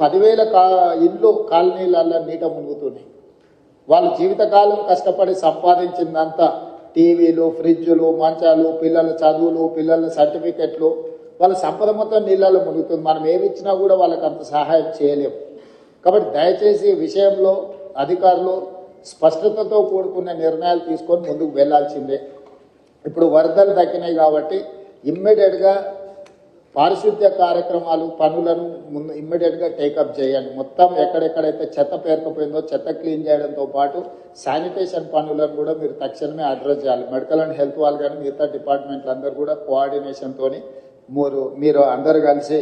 పదివేల కా ఇల్లు కాలనీలలో నీట మునుగుతున్నాయి. వాళ్ళ జీవితకాలం కష్టపడి సంపాదించిందంతా టీవీలు ఫ్రిడ్జ్లు మంచాలు పిల్లల చదువులు పిల్లల సర్టిఫికెట్లు వాళ్ళ సంపద మొత్తం నీళ్ళలో మునుగుతుంది. మనం ఏమిచ్చినా కూడా వాళ్ళకి అంత సహాయం చేయలేము కాబట్టి దయచేసి విషయంలో అధికారులు స్పష్టతతో కూడుకున్న నిర్ణయాలు తీసుకొని ముందుకు వెళ్ళాల్సిందే. ఇప్పుడు వరదలు తగ్గినాయి కాబట్టి ఇమ్మీడియట్గా పారిశుద్ధ్య కార్యక్రమాలు పనులను ముందు ఇమ్మీడియట్గా టేకప్ చేయండి. మొత్తం ఎక్కడెక్కడైతే చెత్త పేరుకుపోయిందో చెత్త క్లీన్ చేయడంతో పాటు శానిటేషన్ పనులను కూడా మీరు తక్షణమే అడ్రస్ చేయాలి. మెడికల్ అండ్ హెల్త్ వాళ్ళు కానీ మిగతా డిపార్ట్మెంట్లు అందరూ కూడా కోఆర్డినేషన్తోని మీరు మీరు అందరు కలిసి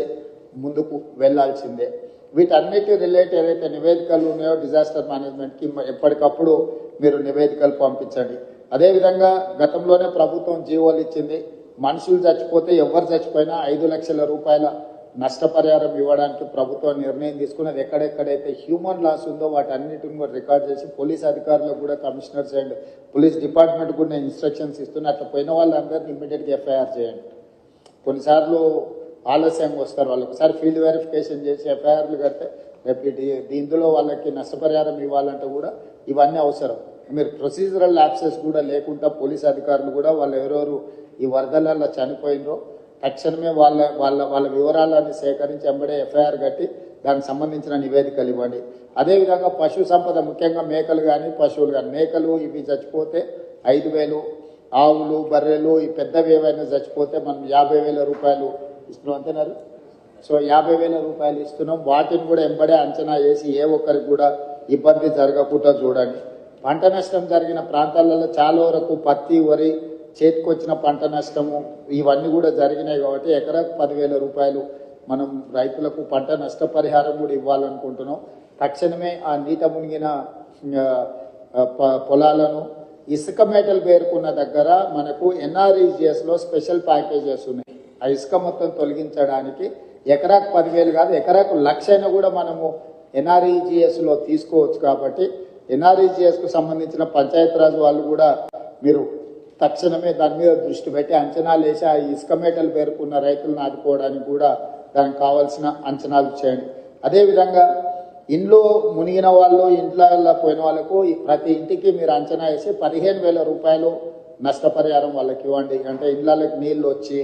ముందుకు వెళ్ళాల్సిందే. వీటన్నిటి రిలేట్ ఏదైతే నివేదికలు ఉన్నాయో డిజాస్టర్ మేనేజ్మెంట్కి ఎప్పటికప్పుడు మీరు నివేదికలు పంపించండి. అదేవిధంగా గతంలోనే ప్రభుత్వం జీవోలు ఇచ్చింది. మనుషులు చచ్చిపోతే ఎవరు చచ్చిపోయినా ఐదు లక్షల రూపాయల నష్టపరిహారం ఇవ్వడానికి ప్రభుత్వం నిర్ణయం తీసుకున్నది ఎక్కడెక్కడైతే హ్యూమన్ లాస్ ఉందో వాటి అన్నిటిని కూడా రికార్డ్ చేసి పోలీస్ అధికారులకు కూడా కమిషనర్స్ అండ్ పోలీస్ డిపార్ట్మెంట్ కూడా నేను ఇన్స్ట్రక్షన్స్ ఇస్తున్నా. అట్లా పోయిన వాళ్ళందరినీ ఇమ్మీడియట్గా ఎఫ్ఐఆర్ చేయండి. కొన్నిసార్లు ఆలస్యంగా వస్తారు. వాళ్ళు ఒకసారి ఫీల్డ్ వెరిఫికేషన్ చేసి ఎఫ్ఐఆర్లు కడితే రేపు ఇందులో వాళ్ళకి నష్టపరిహారం ఇవ్వాలంటే కూడా ఇవన్నీ అవసరం. మీరు ప్రొసీజరల్ ల్యాప్సెస్ కూడా లేకుండా పోలీస్ అధికారులు కూడా వాళ్ళు ఎవరెవరు ఈ వరదలలో చనిపోయినరో తక్షణమే వాళ్ళ వాళ్ళ వాళ్ళ వివరాలని సేకరించి ఎంబడే ఎఫ్ఐఆర్ కట్టి దానికి సంబంధించిన నివేదికలు ఇవ్వండి. అదేవిధంగా పశు సంపద ముఖ్యంగా మేకలు కానీ పశువులు కానీ మేకలు ఇవి చచ్చిపోతే ఐదు వేలు ఆవులు బర్రెలు ఈ పెద్దవి ఏవైనా చచ్చిపోతే మనం యాభై వేల రూపాయలు ఇస్తున్నాం అంతేనారు? సో యాభై వేల రూపాయలు ఇస్తున్నాం. వాటిని కూడా ఎంబడే అంచనా వేసి ఏ ఒక్కరికి కూడా ఇబ్బంది జరగకుండా చూడండి. పంట నష్టం జరిగిన ప్రాంతాలలో చాలా వరకు పత్తి వరి చేతికొచ్చిన పంట నష్టము ఇవన్నీ కూడా జరిగినాయి కాబట్టి ఎకరాకు పదివేల రూపాయలు మనం రైతులకు పంట నష్టపరిహారం కూడా ఇవ్వాలనుకుంటున్నాం. తక్షణమే ఆ నీట మునిగిన ప- పొలాలను ఇసుక మేటలు పేర్కొన్న దగ్గర మనకు ఎన్ఆర్ఈజిఎస్లో స్పెషల్ ప్యాకేజెస్ ఉన్నాయి. ఆ ఇసుక మొత్తం తొలగించడానికి ఎకరాకు పదివేలు కాదు ఎకరాకు లక్ష అయినా కూడా మనము ఎన్ఆర్ఈజిఎస్లో తీసుకోవచ్చు కాబట్టి ఎన్ఆర్ఈజిఎస్కు సంబంధించిన పంచాయతీరాజ్ వాళ్ళు కూడా మీరు తక్షణమే దాని మీద దృష్టి పెట్టి అంచనాలు వేసి ఆ ఇసుక మేటలు పేరుకున్న రైతులను ఆదుకోవడానికి కూడా దానికి కావాల్సిన అంచనాలు చేయండి. అదేవిధంగా ఇంట్లో మునిగిన వాళ్ళు ఇంట్లో పోయిన వాళ్ళకు ప్రతి ఇంటికి మీరు అంచనా వేసి పదిహేను వేల రూపాయలు నష్టపరిహారం వాళ్ళకి ఇవ్వండి. అంటే ఇళ్ళకి నీళ్ళు వచ్చి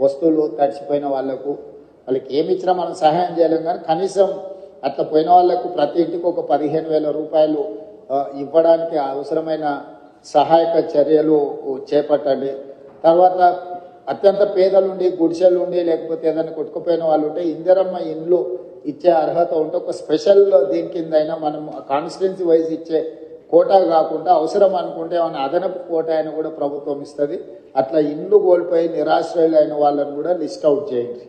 వస్తువులు తడిచిపోయిన వాళ్ళకు వాళ్ళకి ఏమి ఇచ్చినా మనం సహాయం చేయలేం కానీ కనీసం అట్లా పోయిన వాళ్ళకు ప్రతి ఇంటికి ఒక పదిహేను వేల రూపాయలు ఇవ్వడానికి అవసరమైన సహాయక చర్యలు చేపట్టండి. తర్వాత అత్యంత పేదలుండి గుడిసెలుండి లేకపోతే ఏదైనా కొట్టుకుపోయిన వాళ్ళు ఉంటే ఇందిరమ్మ ఇండ్లు ఇచ్చే అర్హత ఉంటే ఒక స్పెషల్ దీని కింద అయినా మనం కాన్స్టిట్యున్సీ వైజ్ ఇచ్చే కోటా కాకుండా అవసరం అనుకుంటే ఏమైనా అదనపు కోటా అయినా కూడా ప్రభుత్వం ఇస్తుంది. అట్లా ఇండ్లు కోల్పోయి నిరాశ్రయులు అయిన వాళ్ళని కూడా లిస్ట్ అవుట్ చేయండి.